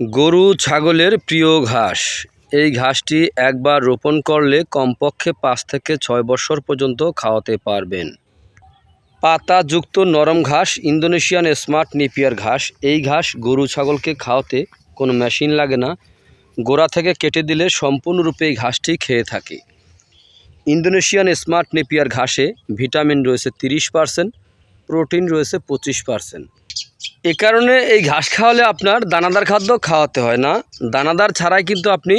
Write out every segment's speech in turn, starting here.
গরু ছাগলের প্রিয় ঘাস। এই ঘাসটি একবার রোপণ করলে কমপক্ষে পাঁচ থেকে ছয় বছর পর্যন্ত খাওয়াতে পারবেন। পাতাযুক্ত নরম ঘাস, ইন্দোনেশিয়ান স্মার্ট নেপিয়ার ঘাস। এই ঘাস গরু ছাগলকে খাওয়াতে কোনো মেশিন লাগে না। গোড়া থেকে কেটে দিলে সম্পূর্ণরূপে এই ঘাসটি খেয়ে থাকে। ইন্দোনেশিয়ান স্মার্ট নেপিয়ার ঘাসে ভিটামিন রয়েছে তিরিশ পার্সেন্ট, প্রোটিন রয়েছে পঁচিশ পার্সেন্ট। এ কারণে এই ঘাস খাওয়ালে আপনার দানাদার খাদ্য খাওয়াতে হয় না। দানাদার ছাড়াই কিন্তু আপনি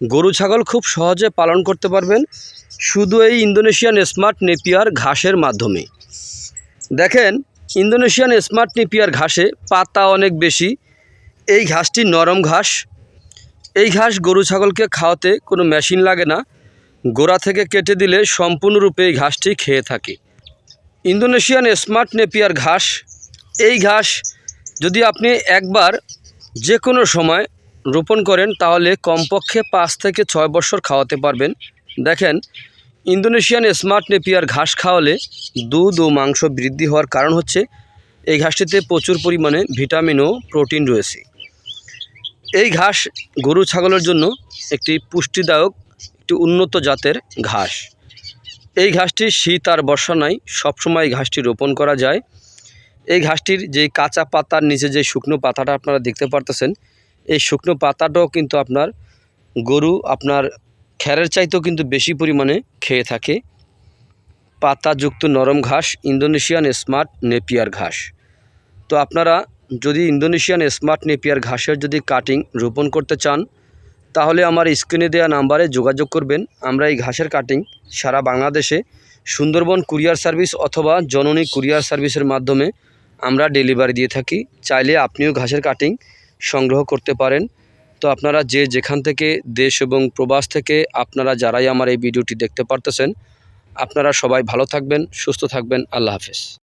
গরু, ছাগল খুব সহজে পালন করতে পারবেন। শুধু এই ইন্দোনেশিয়ান স্মার্ট নেপিয়ার ঘাসের মাধ্যমে। দেখেন, ইন্দোনেশিয়ান স্মার্ট নেপিয়ার ঘাসে পাতা অনেক বেশি। এই ঘাসটি নরম ঘাস। এই ঘাস গরু, ছাগলকে খাওয়াতে কোনো মেশিন লাগে না। গোড়া থেকে কেটে দিলে সম্পূর্ণরূপে এই ঘাসটি খেয়ে থাকে। ইন্দোনেশিয়ান স্মার্ট নেপিয়ার ঘাস এই ঘাস যদি আপনি একবার যে কোনো সময় রোপণ করেন, তাহলে কমপক্ষে পাঁচ থেকে ছয় বছর খাওয়াতে পারবেন। দেখেন, ইন্দোনেশিয়ান স্মার্ট নেপিয়ার ঘাস খাওয়ালে দুধ ও মাংস বৃদ্ধি হওয়ার কারণ হচ্ছে, এই ঘাসটিতে প্রচুর পরিমাণে ভিটামিন ও প্রোটিন রয়েছে। এই ঘাস গরু ছাগলের জন্য একটি পুষ্টিদায়ক, একটি উন্নত জাতের ঘাস। এই ঘাসটি শীত আর বর্ষা নাই, সবসময় ঘাসটি রোপণ করা যায়। এই ঘাসটির যে কাঁচা পাতার নিচে যে শুকনো পাতাটা আপনারা দেখতে পারতেছেন, এই শুকনো পাতাটাও কিন্তু আপনার গরু আপনার খ্যারের চাইতেও কিন্তু বেশি পরিমাণে খেয়ে থাকে। পাতাযুক্ত নরম ঘাস, ইন্দোনেশিয়ান স্মার্ট নেপিয়ার ঘাস। তো আপনারা যদি ইন্দোনেশিয়ান স্মার্ট নেপিয়ার ঘাসের যদি কাটিং রোপণ করতে চান, তাহলে আমার স্ক্রিনে দেওয়া নাম্বারে যোগাযোগ করবেন। আমরা এই ঘাসের কাটিং সারা বাংলাদেশে সুন্দরবন কুরিয়ার সার্ভিস অথবা জননী কুরিয়ার সার্ভিসের মাধ্যমে আমরা ডেলিভারি দিয়ে থাকি। চাইলে আপনিও ঘাসের কাটিং সংগ্রহ করতে পারেন। তো আপনারা যে যেখান থেকে দেশ এবং প্রবাস থেকে আপনারা যারাই আমার এই ভিডিওটি দেখতে পারতেছেন, আপনারা সবাই ভালো থাকবেন, সুস্থ থাকবেন। আল্লাহ হাফেজ।